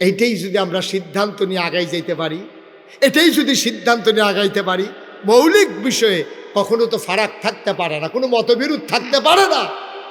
এইটাই যদি আমরা সিদ্ধান্ত নিয়ে আগাই যাইতে পারি, এটাই যদি সিদ্ধান্ত নিয়ে আগাইতে পারি, মৌলিক বিষয়ে কখনো তো ফারাক থাকতে পারে না, কোনো মতবিরোধ থাকতে পারে না।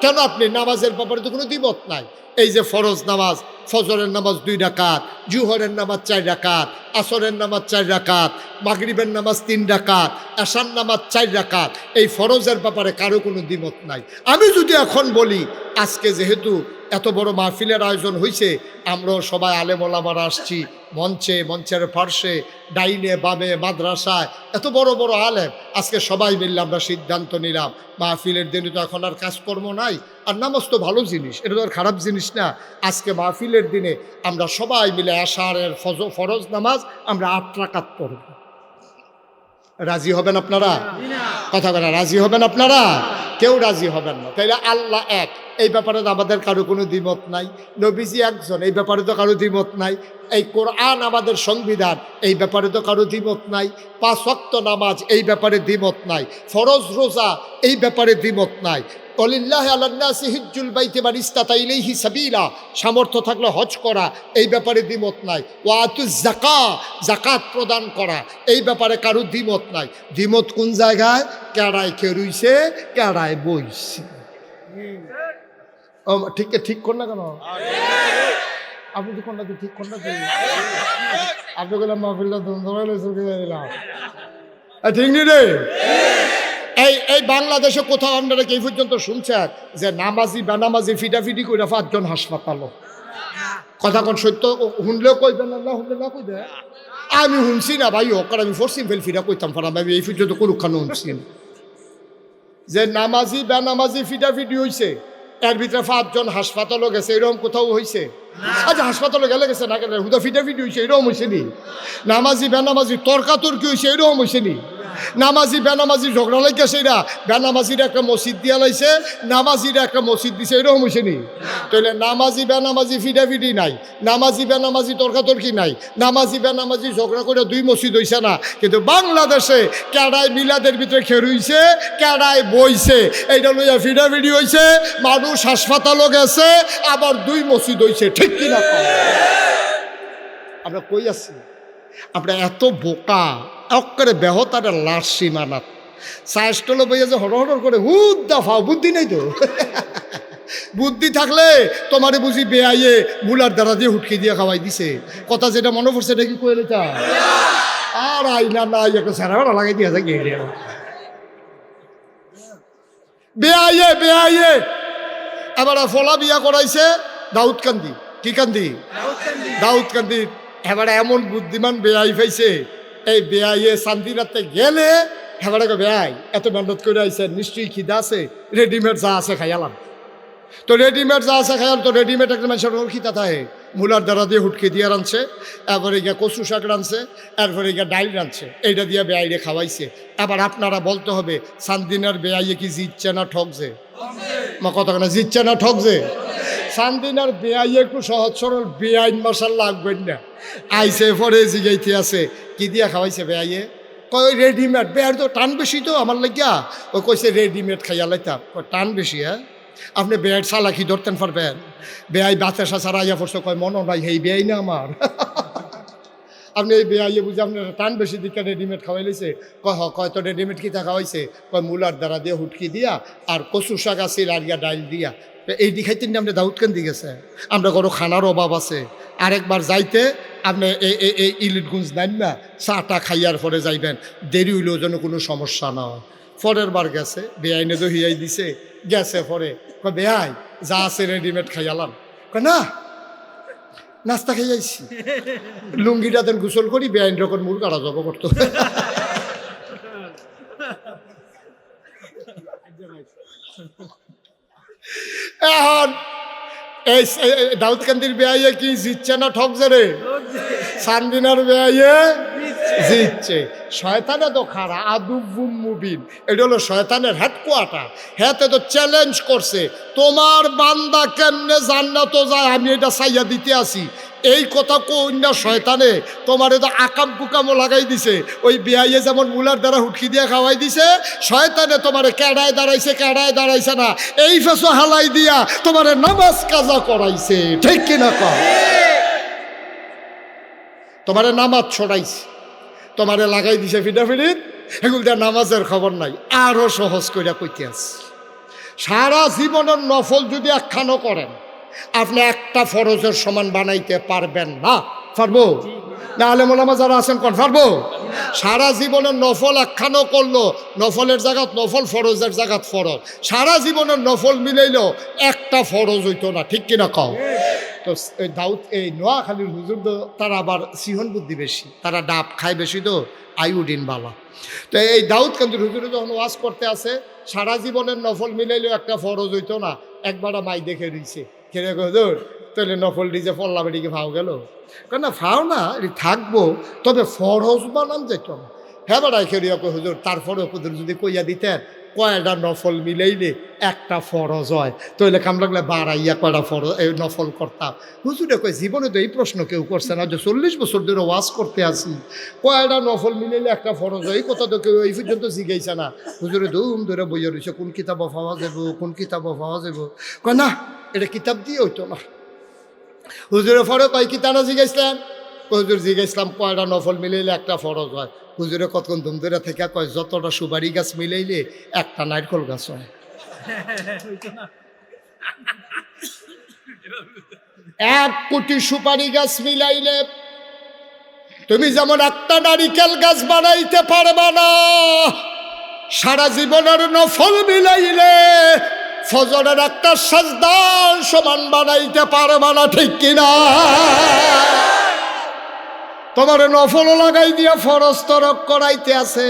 কেন আপনি নামাজের ব্যাপারে তো কোনো দ্বিমত নাই? এই যে ফরজ নামাজ, ফজরের নামাজ দুই ডাকাত জুহরের নামাজ চার ডাকাত আসরের নামাজ চার রাকাত, মাগরিবের নামাজ তিন ডাকাত আসার নামাজ চার রাকাত, এই ফরজের ব্যাপারে কারও কোনো দ্বিমত নাই। আমি যদি এখন বলি, আজকে যেহেতু এত বড় মাহফিলের আয়োজন হয়েছে আমরাও সবাই আলেমোলামার আসছি মঞ্চে মঞ্চের ফার্সে ডাইনে বামে মাদ্রাসায় এত বড় বড় আলেম। আজকে সবাই মিললে আমরা সিদ্ধান্ত নিলাম মাহফিলের দিনে তো এখন আর কাজকর্ম নাই আর নামাজ তো ভালো জিনিস এটা তো আর খারাপ জিনিস না। আজকে মাহফিলের দিনে আমরা সবাই মিলে আষাঢ়ের ফজ ফরজ নামাজ আমরা আট রাকাত পড়ব। রাজি হবেন আপনারা? কথা বলে রাজি হবেন আপনারা? কেউ রাজি হবেন না। তাইলে আল্লাহ এক। এই ব্যাপারে আমাদের কারও কোনো দ্বিমত নাই। নবীজি একজন, এই ব্যাপারে তো কারও দ্বিমত নাই। এই কোরআন আমাদের সংবিধান, এই ব্যাপারে তো কারও দ্বিমত নাই। পাঁচ নামাজ, এই ব্যাপারে দ্বিমত নাই। ফরজ রোজা, এই ব্যাপারে দ্বিমত নাই। অলিল্লাহ আল্লাহ হিজ্জুল বাইতে মান ইস্তাতা ইলাইহি সাবিলা, সামর্থ্য থাকলে হজ করা, এই ব্যাপারে দ্বিমত নাই। ওয়াতু জাকা জাকাত প্রদান করা, এই ব্যাপারে কারও দ্বিমত নাই। দ্বিমত কোন জায়গায়? কেড়ায় খেরুইছে, কেড়ায় বইছে। ঠিক ঠিক কর না কেন? আপনি তো কোনটা ঠিক কোনটা আপনি গেলাম মাহফিল্লা দিলাম। ঠিক নি রে? এই এই বাংলাদেশে কোথাও আপনারা কি পর্যন্ত শুনছেন যে নামাজি বেনামাজি ফিটাফিটি করে পাঁচজন হাসপাতাল? কথা কোন সত্য? শুনলেও কইবেন না না শুনলে না কইবে? আমি শুনছি না ভাই হোক আমি ফরসিম ফেল ফিরা কইতাম পারাম আমি এই পর্যন্ত কোনোখানে শুনছি না। যে নামাজি বেনামাজি ফিটাফিটি হইছে এর ভিতরে পাঁচজন হাসপাতালও গেছে, এরকম কোথাও হয়েছে আচ্ছা হাসপাতালে গেলে গেছে, না গেলে হুদা ফিটাফিটি হয়েছে এরকম হয়েছে নি? নামাজি, বেনামাজি, তর্কাতর্কি হয়েছে এরকম হয়েছে নি? নামাজি বেনামাজি ঝগড়া লাগাছে এরা বেনামাজির একটা মসজিদ দিয়া লাইছে, নামাজির একটা মসজিদ দিছে, এরকম হয়েছে নি? তাহলে নামাজি, বেনামাজি ফিটাফিটি নাই। নামাজি, বেনামাজি তর্কাতর্কি নাই। নামাজি, বেনামাজি ঝগড়া করে দুই মসজিদ হইছে না। কিন্তু বাংলাদেশে ক্যাডায় মিলাদের ভিতরে খেরুইছে ক্যাডায় বইছে। এইটা লইয়া ফিটাফিটি হইছে, মানুষ হাসপাতালও গেছে, আবার দুই মসজিদ হইছে। ঠিক কিনা? আমরা কই আছি? আমরা এত বোকা। অক্করে বেহতারে লাশ সীমানাত। সাইস্টলে বইয়া যে হর হর করে, হুদ দাফাও বুদ্ধি নেই তো? বুদ্ধি থাকলে তোমারে বুঝি বেআইয়ে মুলার দ্বারা দিয়ে হুটকি দিয়ে খাওয়াই দিছে। কথা যেটা মনে পড়ছে, এটা কি কইলে চা আর আইনা না একটা সারা লাগাই দিয়ে থাকে বেআইয়ে বেআইয়ে। এবার ফলা বিয়া করাইছে দাউদ কান্দি কি কান্দি? দাউদ কান্দি এবারে এমন বুদ্ধিমান বেআই পাইছে এই বেআইয়ে শান্তিরাতে গেলে এবারে বেআই এত মেহনত করে আইছে, নিশ্চয়ই খিদা আছে। রেডিমেড যা আছে খাইয়ালাম তো রেডিমেড যা আছে খাইয়াল তো রেডিমেড একটা মানুষের খিতা থাকে। মূলার দ্বারা দিয়ে হুটকে দিয়ে রাঁধছে, এরপরে গিয়ে কচু শাক রাঁধছে, এরপরে গিয়ে ডাইল রাঁধছে। এইটা দিয়ে বেআইরে খাওয়াইছে। এবার আপনারা বলতে হবে সান্দিনার বেআইয়ে কি জিতছে না ঠকছে? মা না জিতছে না ঠকছে? সান্দিনার বেআই একটু সহজ সরল বেআইন মশাল লাগবেন না। আইসে পরে জিগাইতে আছে। কি দিয়া খাওয়াইছে বেআইয়ে কয় রেডিমেড বেয়ার তো টান বেশি তো আমার লাগিয়া। ও কইছে রেডিমেড খাইয়া লাইতাম। টান বেশি হ্যাঁ? আপনি বেয়ার সালাকি ধরতেন পারবেন বেআই বাতাসা আইয়া পড়ছে, কয় মনে নাই হেই বেআই না আমার। আপনি এই বেআইয়ে বুঝে আপনার টান বেশি দিকে রেডিমেড খাওয়াই লইছে কয় কয়, তো রেডিমেড কিতা খাওয়াইছে? কয়, মূলার দ্বারা দিয়ে হুটকি দিয়া আর কচু শাক আছে ইয়া ডাইল দিয়া। এই দিখাইতে আপনি দাউদ কেন গেছে? আমরা কোনো খানার অভাব আছে। আরেকবার যাইতে আপনি এই ইলিটগুঞ্জ নেন না, চাটা খাইয়ার পরে যাইবেন। দেরি হইলেও যেন কোনো সমস্যা না হয়। পরের বার গেছে বেআইনে দহিয়াই দিছে, গেছে পরে। বেআই যা আছে রেডিমেড খাইয়ালাম। না নাস্তা খেয়ে যাইছি। লুঙ্গিটা দেন গোসল করি বেআইন রকম মূল কাটা যাব করতো। এখন এই দাউদকান্দির বেআইয়ে কি জিতছে না ঠকছে রে? সানদিনার বেআইয়ে জিতছে। শয়তানে তো খারা আদুবুম মুবিন। এটা হলো শয়তানের হেডকোয়ার্টার তো চ্যালেঞ্জ করছে, তোমার বান্দা কেমনে জান্নাত যায়? আমি এটা দিতে আসি। এই কথা কন্যা শয়তানে, তোমার আকাম লাগাই দিছে। ওই বিয়াইয়ে যেমন মুলার দ্বারা হুটকি দিয়ে খাওয়াই দিছে, শয়তানে তোমার কেডায় দাঁড়াইছে কেডায় দাঁড়াইছে না। এই ফেসো হালাই দিয়া তোমার নামাজ কাজা করাইছে। ঠিক কিনা কর তোমারে নামাজ ছড়াইছে। তোমারে লাগাই দিছে ফিডাফিডিত এগুলো নামাজের খবর নাই, আরও সহজ কইরা কইতে আছে। সারা জীবনের নফল যদি একখানো করেন, আপনি একটা ফরজের সমান বানাইতে পারবেন না। পারব? না আলে মোলামা যারা আছেন কোন, পারব? সারা জীবনের নফল একখানো করল, নফলের জায়গাত নফল, ফরজের জায়গাত ফরজ। সারা জীবনের নফল মিলাইলো, একটা ফরজ হইতো না, ঠিক কিনা কও? তো দাউদ, এই নোয়াখালীর হুজুর তো, তারা আবার সিহন বুদ্ধি বেশি। তারা ডাব খায় বেশি তো, আইউডিন বালা। তো এই দাউদ কিন্তু হুজুরে যখন ওয়াজ করতে আসে, সারা জীবনের নফল মিলাইলেও একটা ফরজ হইতো না। একবার মাই দেখে দিছে কেরে হুজুর? তাহলে নফল ডিজে ফল্লা বেটিকে ফাও গেল। কেন না, ফাও না, এটি থাকব, তবে ফরজ বানান যেত হ্যাঁ বেড়াই খেরিয়া হুজুর তারপরে হুজুর যদি কইয়া দিতেন কয়টা নফল মিলাইলে একটা ফরজ হয়। তাহলে কাম লাগলে বাড়াইয়া কয়টা ফরজ নফল করতাম হুজুরে কয়, জীবনে তো এই প্রশ্ন কেউ করছে না, যে চল্লিশ বছর ধরে ওয়াজ করতে আসি কয়টা নফল মিলাইলে একটা ফরজ হয়, এই কথা তো কেউ এই পর্যন্ত জিগাইছে না। হুজুরে ধুম ধরে বইয়া রয়েছে কোন কিতাব পাওয়া যাব কোন কিতাব পাওয়া যাব কয়, না, এটা কিতাব দিয়ে হইতো না। হুজুরে ফরে কয় কি তারা জিগাইছিলেন? হুজুর, জিগাইছিলাম কয়টা নফল মিলাইলে একটা ফরজ হয়। হুজুরে কতক্ষণ ধুম ধরে থেকে কয়, যতটা সুপারি গাছ মিলাইলে একটা নারকল গাছ হয়। এক কোটি সুপারি গাছ মিলাইলে তুমি যেমন একটা নারিকেল গাছ বানাইতে পারবা না, সারা জীবনের নফল মিলাইলে ফজরের একটা সাজদার সমান বানাইতে পারবা না, ঠিক কিনা? তোমার নফল লাগাই দিয়া ফরস তরক করাইতে আছে।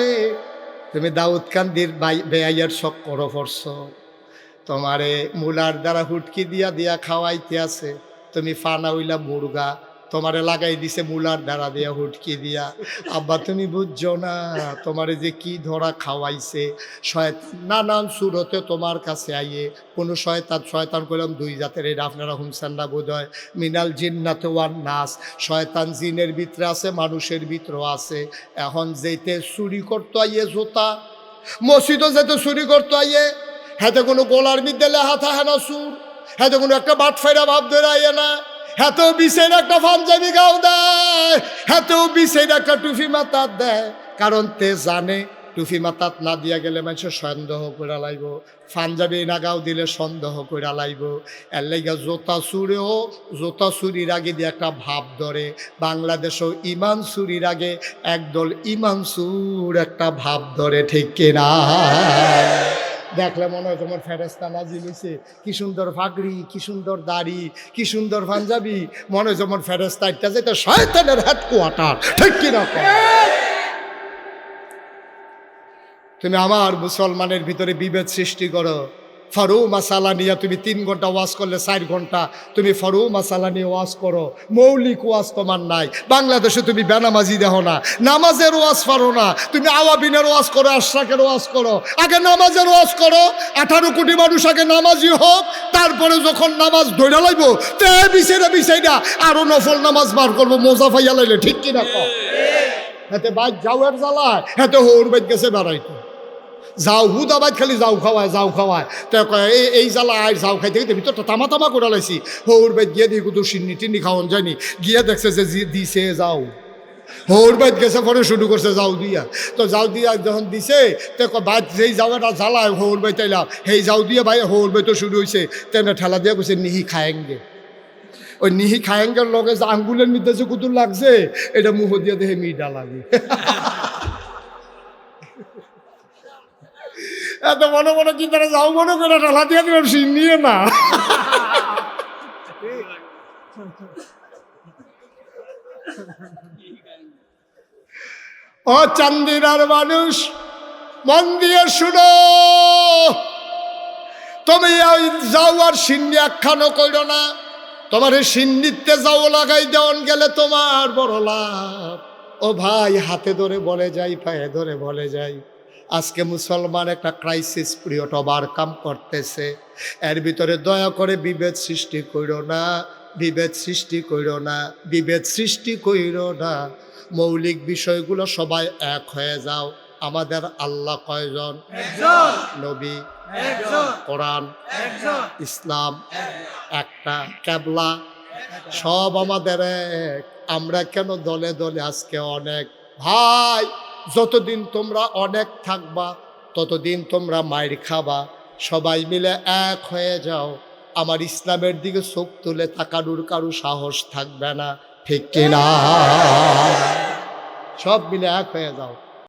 তুমি দাউদ কান্দির বেআইয়ের শখ করো ফরস তোমারে মূলার দ্বারা হুটকি দিয়া দিয়া খাওয়াইতে আছে। তুমি ফানা হইলা মুরগা। তোমারে লাগাই দিছে মূলার দ্বারা দিয়া, হুটকি দিয়া। আব্বা, তুমি বুঝছ না, তোমারে যে কি ধরা খাওয়াইছে? শয়তান নানান সুরতে তোমার কাছে আইয়ে কোনো শয়তান শয়তান করলাম দুই জাতের, এটা আপনারা হুমসান না বোধ হয়। মিনাল জিন্নাতে ওয়ান নাস। শয়তান জিনের ভিতরে আছে, মানুষের ভিতরেও আছে। এখন যেতে চুরি করতো আইয়ে জোতা মসজিদও যেতে চুরি করতো আইয়ে হাতে কোনো গোলার বিদ্যে লেহা হেনা সুর। হাতে কোনো একটা বাট ফেরা ভাব ধরে আইয়ে না। হাতেও বিশের একটা পাঞ্জাবি গাও দেয় হাতেও বিশের একটা টুফি মাতাত দেয়। কারণ তে জানে, টুফি মাতাত না দিয়া গেলে মানুষের সন্দেহ করে লাইব। পাঞ্জাবি না গাও দিলে সন্দেহ করে লাইব। এর লাইগা জোতা চুরেও, জোতা চুরির আগে দিয়ে একটা ভাব ধরে। বাংলাদেশেও ইমান চুরির আগে একদল ইমান চুর একটা ভাব ধরে, ঠিক কিনা? দেখলে মনে হয় তোমার ফেরেস্তা নাজিল হয়েছে কি সুন্দর ফাগড়ি, কি সুন্দর দাড়ি, কি সুন্দর পাঞ্জাবি। মনে হয় তোমার ফেরেস্তা এটা যেটা শয়তানের কোয়াটার ঠিক কিনা তুমি আমার মুসলমানের ভিতরে বিভেদ সৃষ্টি করো। ফরু মাসালা নিয়ে তুমি তিন ঘণ্টা ওয়াজ করলে চার ঘণ্টা। তুমি ফারু মাসালা নিয়ে ওয়াজ করো। মৌলিক ওয়াজ তোমার নাই। বাংলাদেশে তুমি বেনামাজি দেখো না। নামাজের ওয়াজ পারো না। তুমি আওয়াবিনের ওয়াজ করো আশরাকের ওয়াজ করো। আগে নামাজের ওয়াজ করো। আঠারো কোটি মানুষ আগে নামাজি হোক। তারপরে যখন নামাজ ধরে লাইব তে বিছেরা বিছাইনা আরও নফল নামাজ বার করব। মোজা ফাইয়া লাইলে ঠিক কিনা কম হাতে বাইক যাওয়ার জ্বালায় হাতে হোর বাইক গেছে বেড়াইতো। যাও হুদাবাদ খালি যাও খাওয়ায় যাও খাওয়ায় তো কয় এই এই জ্বালা আয় যাও খাইতে খাইতে ভিতরটা তামা তামা করে লাইছি হৌর বাইত গিয়ে দিয়ে কুদু সিন্নি টিন্নি খাওয়ান যায়নি গিয়ে দেখছে যে দিছে যাও হৌর বাইত গেছে পরে শুরু করছে যাও দিয়া। তো যাও দিয়া যখন দিছে তো বাইত যেই যাও এটা জ্বালায় হৌর বাইত আইলাম সেই যাও দিয়ে ভাই হৌর বাইতো শুরু হয়েছে তেমনি ঠেলা দিয়ে কইছে নিহি খায়েঙ্গে ওই নিহি খায়েঙ্গের লগে যে আঙ্গুলের মধ্যে যে কুতুর লাগছে, এটা মুহ দিয়ে দেখে মিডা লাগে। এত মনে মনে কি তারা যাও? মনে করে ঢালা দিয়ে দিলাম সিন নিয়ে না। ও চান্দিনার মানুষ, মন দিয়ে শুনো। তুমি যাও আর সিন্নি আখ্যানো করো না। তোমার এই সিন্নিতে যাও, লাগাই দেওয়ান গেলে তোমার বড় লাভ। ও ভাই, হাতে ধরে বলে যাই, পায়ে ধরে বলে যাই। আজকে মুসলমান একটা ক্রাইসিস পিরিয়ড ওভারকাম করতেছে। এর ভিতরে দয়া করে বিভেদ সৃষ্টি কইরো না বিভেদ সৃষ্টি কইরো না বিভেদ সৃষ্টি কইরো না। মৌলিক বিষয়গুলো সবাই এক হয়ে যাও। আমাদের আল্লাহ কয়জন? নবী কোরআন ইসলাম একটা ক্যাবলা। সব আমাদের এক। আমরা কেন দলে দলে আজকে অনেক? ভাই! যতদিন তোমরা অনেক থাকবা, ততদিন তোমরা মায়ের খাবা। সবাই মিলে এক হয়ে যাও। আমার ইসলামের দিকে চোখ তুলে তাকানোর কারও সাহস থাকবে না, ঠিক কিনা? সব মিলে এক হয়ে যাও।